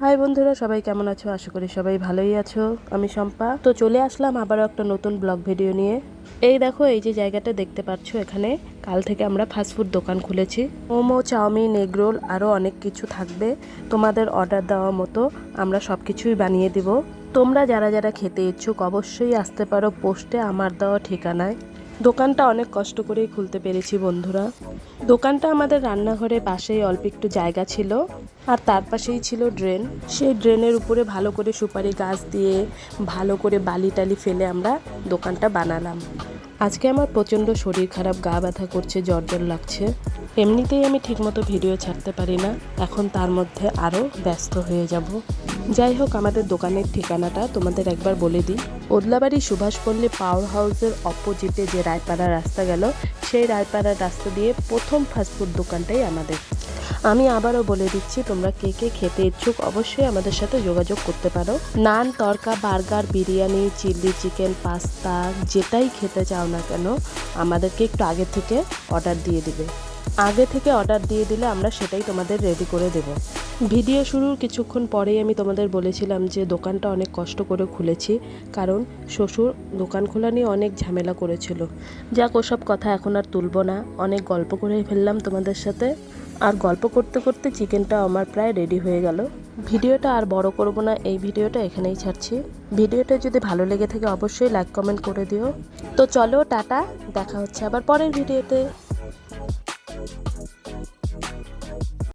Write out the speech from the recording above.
High বন্ধুরা, সবাই কেমন আছো? আশা করি সবাই ভালোই আছো। আমি শম্পা। তো চলে আসলাম আবারও একটা নতুন ব্লগ ভিডিও নিয়ে। এই দেখো, এই যে জায়গাটা দেখতে পাচ্ছ এখানে, কাল থেকে আমরা ফাস্টফুড দোকান খুলেছি। মোমো, চাউমিন, এগ রোল আরও অনেক কিছু থাকবে। তোমাদের অর্ডার দেওয়া মতো আমরা সব কিছুই বানিয়ে দিব। তোমরা যারা যারা খেতে ইচ্ছুক অবশ্যই আসতে পারো, পোস্টে আমার দেওয়া ঠিকানায়। দোকানটা অনেক কষ্ট করেই খুলতে পেরেছি, বন্ধুরা। দোকানটা আমাদের রান্নাঘরে পাশেই অল্প একটু জায়গা ছিল, আর তার পাশেই ছিল ড্রেন। সেই ড্রেনের উপরে ভালো করে সুপারি গাছ দিয়ে ভালো করে বালি টালি ফেলে আমরা দোকানটা বানালাম। আজকে আমার প্রচণ্ড শরীর খারাপ, গা ব্যথা করছে, জ্বর জ্বর লাগছে। এমনিতেই আমি ঠিকমতো ভিডিও ছাড়তে পারি না। এখন তার মধ্যে আরও ব্যস্ত হয়ে যাব। যাই হোক, আমাদের দোকানের ঠিকানাটা তোমাদের একবার বলে দিই। ওদলাবাড়ি সুভাষপল্লী পাওয়ার হাউসের অপোজিটে যে রায়পাড়া রাস্তা গেল, সেই রায়পাড়ার রাস্তা দিয়ে প্রথম ফাস্টফুড দোকানটাই আমাদের। আমি আবারও বলে দিচ্ছি, তোমরা কে কে খেতে ইচ্ছুক অবশ্যই আমাদের সাথে যোগাযোগ করতে পারো। Naan, tadka, burger, biryani, chilli, chicken, pasta, যেটাই খেতে চাও না কেন, আমাদেরকে একটু আগে থেকে অর্ডার দিয়ে দিবে। আগে থেকে অর্ডার দিয়ে দিলে আমরা সেটাই তোমাদের রেডি করে দেব। ভিডিও শুরুর কিছুক্ষণ পরেই আমি তোমাদের বলেছিলাম যে দোকানটা অনেক কষ্ট করে খুলেছি, কারণ শ্বশুর দোকান খোলা নিয়ে অনেক ঝামেলা করেছিল। যাক, ওসব কথা এখন আর তুলব না। অনেক গল্প করে ফেললাম তোমাদের সাথে। আর গল্প করতে করতে চিকেনটা আমার প্রায় রেডি হয়ে গেল। ভিডিওটা আর বড় করব না, এই ভিডিওটা এখানেই ছাড়ছি। ভিডিওটা যদি ভালো লেগে থাকে অবশ্যই লাইক কমেন্ট করে দিও। তো চলো, টাটা, দেখা হচ্ছে আবার পরের ভিডিওতে।